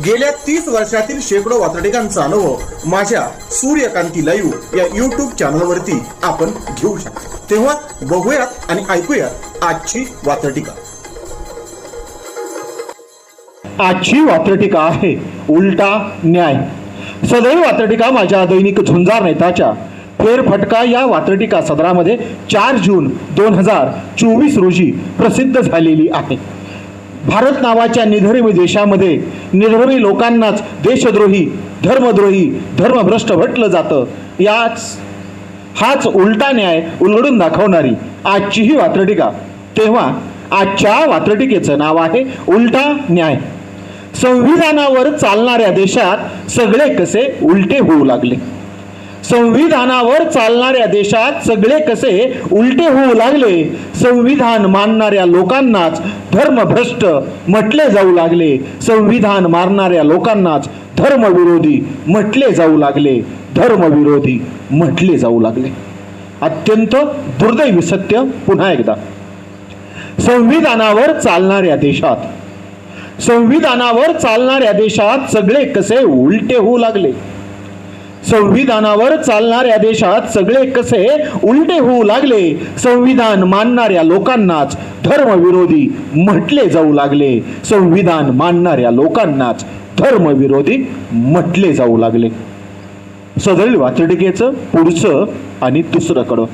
गेल्या तीस वर्षातील शेकडो वातडिकांचा अनुभव माझ्या सूर्यकांती लाईव्ह या युट्यूब चॅनलवरती आपण घेऊ शकतो. तेव्हा बघूयात आणि ऐकूयात आजची वातडिका आजची वात्रटिका आहे उलटा न्याय. सदैव वात्रटिका माझ्या दैनिक झुंजार नेताच्या. फेरफटका या वात्रटिका सदरामध्ये चार जून दोन हजार चोवीस रोजी प्रसिद्ध झालेली आहे. भारत नावाच्या निधर्मी देशामध्ये निधर्मी लोकांनाच देशद्रोही धर्मद्रोही धर्मभ्रष्ट म्हटलं जातं. याच हाच उलटा न्याय उलगडून दाखवणारी आजची ही वात्रटिका. तेव्हा आजच्या वात्रटिकेचं नाव आहे उलटा न्याय. संविधानावर चालणाऱ्या देशात सगळे कसे उलटे होऊ लागले. संविधानावर चालणाऱ्या देशात सगळे कसे उलटे होऊ लागले संविधान मानणाऱ्या लोकांनाच धर्मभ्रष्ट म्हटले जाऊ लागले संविधान मारणाऱ्या लोकांनाच धर्मविरोधी म्हटले जाऊ लागले धर्मविरोधी म्हटले जाऊ लागले. अत्यंत दुर्दैवी सत्य पुन्हा एकदा. संविधानावर चालणाऱ्या देशात संविधानावर चालणाऱ्या देशात सगळे कसे उलटे होऊ लागले संविधानावर चालणाऱ्या देशात सगळे कसे उलटे होऊ लागले संविधान मानणाऱ्या लोकांनाच धर्मविरोधी म्हटले जाऊ लागले. संविधान मानणाऱ्या लोकांनाच धर्मविरोधी म्हटले जाऊ लागले. सदरील वाचडिकेचं पुढचं आणि दुसरं कडं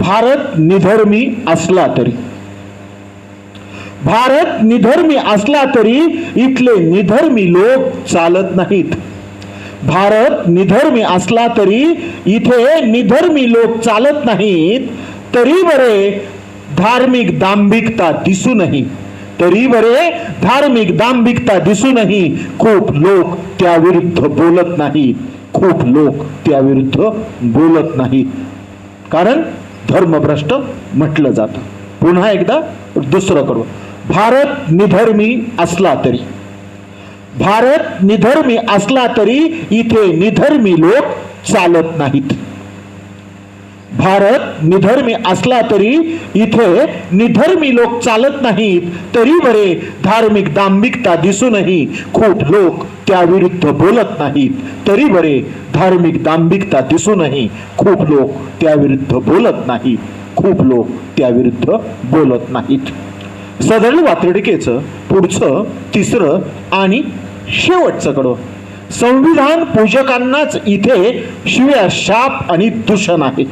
भारत निधर्मी असला तरी. भारत निधर्मी असला तरी इथले निधर्मी लोक चालत नाहीत. भारत निधर्मी असला तरी इथे निधर्मी लोक चालत नाहीत तरी बरे धार्मिक दांभिकता दिसूनही तरी बरे धार्मिक दांभिकता दिसूनही खूप लोक त्याविरुद्ध बोलत नाहीत खूप लोक त्याविरुद्ध बोलत नाहीत कारण धर्मभ्रष्ट म्हटलं जातं. पुन्हा एकदा दुसरं करू. भारत निधर्मी असला तरी. भारत निधर्मी असला तरी इथे निधर्मी लोक चालत नाहीत. भारत निधर्मी असला तरी इथे निधर्मी लोक चालत नाहीत. तरी बरे धार्मिक दांभिकता दिसूनही खूप लोक त्या विरुद्ध बोलत नाहीत. तरी बरे धार्मिक दांभिकता दिसूनही खूप लोक त्या विरुद्ध बोलत नाहीत. खूप लोक त्या विरुद्ध बोलत नाहीत. सदळ वातडकेचं पुढचं तिसरं आणि शेवटचं कडं संविधान पूजकांनाच इथे शिव्या शाप आणि दूषण आहे.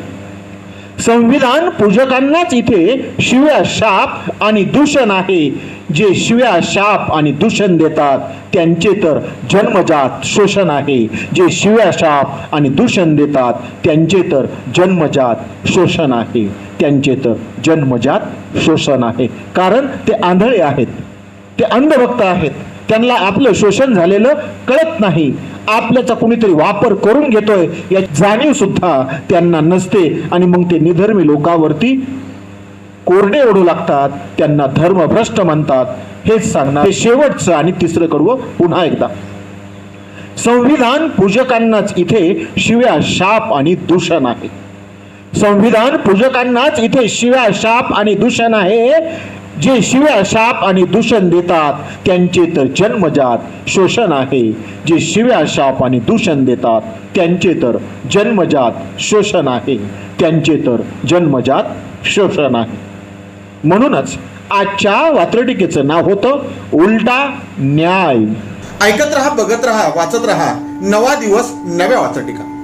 संविधान पूजकांनाच इथे शिव्या शाप आणि दूषण आहे. जे शिव्या शाप आणि दूषण देतात त्यांचे तर जन्मजात शोषण आहे. जे शिव्या शाप आणि दूषण देतात त्यांचे तर जन्मजात शोषण आहे. त्यांचे तर जन्मजात शोषण आहे. कारण ते आंधळे आहेत. ते अंधभक्त आहेत. त्यांना आपलं शोषण झालेलं कळत नाही. आपल्याचा कुणीतरी वापर करून घेतोय या जाणीव सुद्धा त्यांना नसते. आणि मग ते निधर्मी लोकावरती कोरडे ओढू लागतात. त्यांना धर्मभ्रष्ट म्हणतात. हेच सांगणार हे शेवटचं आणि तिसरं कडवं पुन्हा एकदा. संविधान पूजकांनाच इथे शिव्या शाप आणि दूषण आहे. संविधान पूजकांनाच इथे शिव्या शाप आणि दूषण आहे. जे शिव्या शाप आणि दूषण देतात त्यांचे तर जन्मजात शोषण आहे. जे शिव्या शाप आणि दूषण देतात त्यांचे तर जन्मजात शोषण आहे. त्यांचे तर जन्मजात शोषण आहे. म्हणूनच आजच्या वात्रटिकेचं नाव होतं उलटा न्याय. ऐकत रहा बघत रहा वाचत रहा. नवा दिवस नव्या वात्रटिका.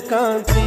কাঁদি